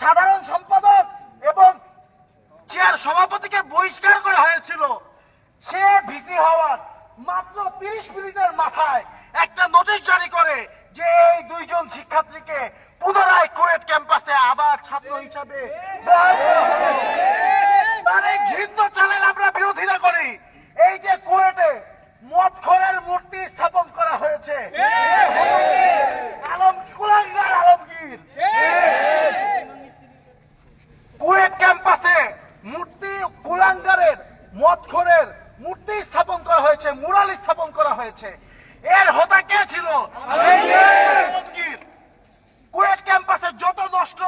সাধারণ সম্পাদক এবং চেয়ার সভাপতিকে বহিষ্কার করা হয়েছিল। সে ভীতি হওয়ার মাত্র তিরিশ মিনিটের মাথায় একটা নোটিশ জারি করে যে এই দুইজন শিক্ষার্থীকে পুনরায় কোয়েট ক্যাম্পাসে আবার ছাত্র হিসাবে ঘৃণ্য চ্যানেল আমরা বিরোধিতা করি। এই যে কুয়েটে মদখরের মূর্তি স্থাপন করা হয়েছে মদখরের মূর্তি স্থাপন করা হয়েছে, মুরাল স্থাপন করা হয়েছে। এর হোতা কে ছিল? কুয়েট ক্যাম্পাসে যত নষ্ট,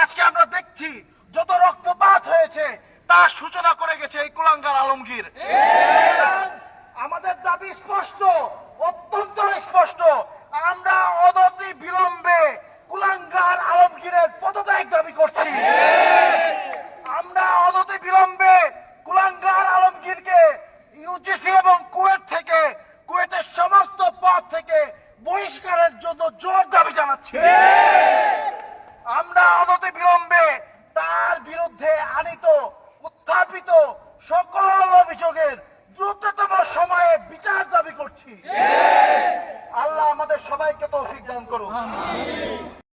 আজকে আমরা দেখছি যত রক্তপাত হয়েছে তার সূচনা করে গেছে এই কুলাঙ্গার আলমগীর। আমাদের দাবি স্পষ্ট, অত্যন্ত স্পষ্ট। আমরা অনতি বিলম্বে কুলাঙ্গার আলমগীরের পদত্যাগ দাবি করছি আমরা অনতি বিলম্বে কুলাঙ্গার আলমগীরকে ইউজিসি এবং কুয়েট থেকে কুয়েটের সমস্ত পদ থেকে বহিষ্কারের জন্য জোর দাবি জানাচ্ছি। আমরা অনতি বিলম্বে তার বিরুদ্ধে আনিত, উত্থাপিত সকল অভিযোগের দ্রুততম সময়ে বিচার দাবি করছি। আল্লাহ আমাদের সবাইকে তৌফিক দান করুন।